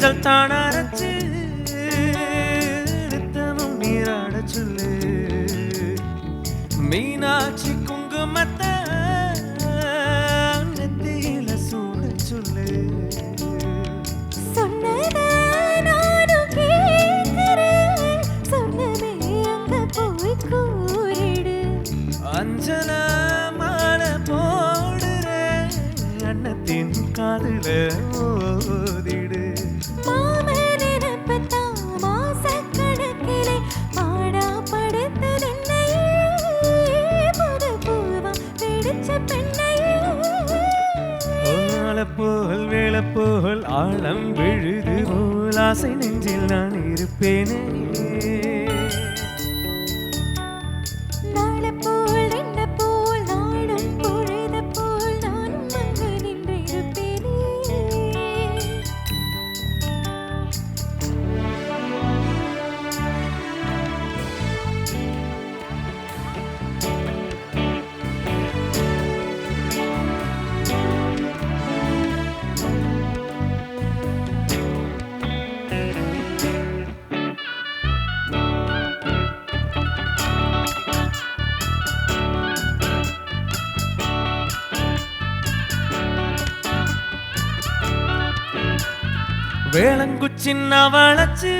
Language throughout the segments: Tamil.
மஞ்சள் தான் அரைச்சு நித்தமும் நீராட சொல்லு. மீனாட்சி குங்குமத்தை நெத்தியில சூட சொல்லு. அஞ்சல மாலை போடுறேன். அன்னத்தின் காதுல ஓதிடு போல் வேலை போல் ஆழம் விழுது போல் ஆசை நெஞ்சில் நான் இருப்பேனே. வேளங்குச்சின்ன வளைச்சு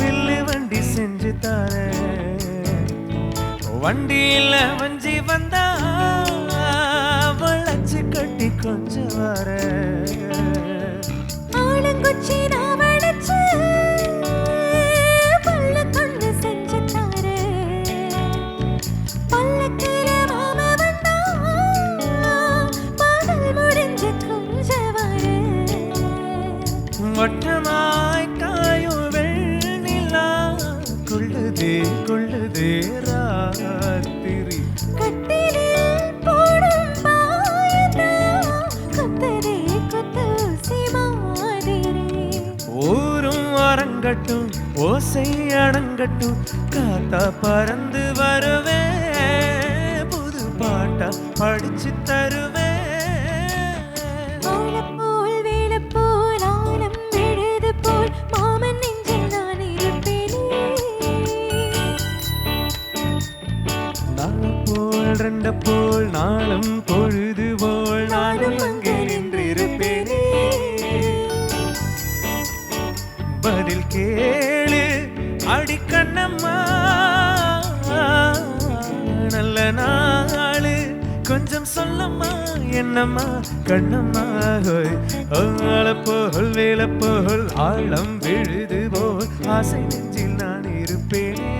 வில்லு வண்டி செஞ்சு தார. வண்டியில் வஞ்சி வந்தா வளச்சு கட்டி கொஞ்சம் வர. கொள்ளுதே கொள்ளுதே ராத்திரி. ஊரும் அரங்கட்டும் ஓசை அடங்கட்டும் காத்தா பறந்து வருவேன் புது பாட்டா படிச்சு போல் போல் நாளும் பொழுது போல் நானும் அங்கே நின்றிருப்பேனே. பதில் கேளு அடிக்கண்ணம்மா நல்ல நாளு. கொஞ்சம் சொல்லம்மா என்னம்மா? கண்ணம்மா ஹோய். ஆள போல் வேலை போல் ஆழம் விழுது போல் ஆசை நெஞ்சில் நான் இருப்பேனே.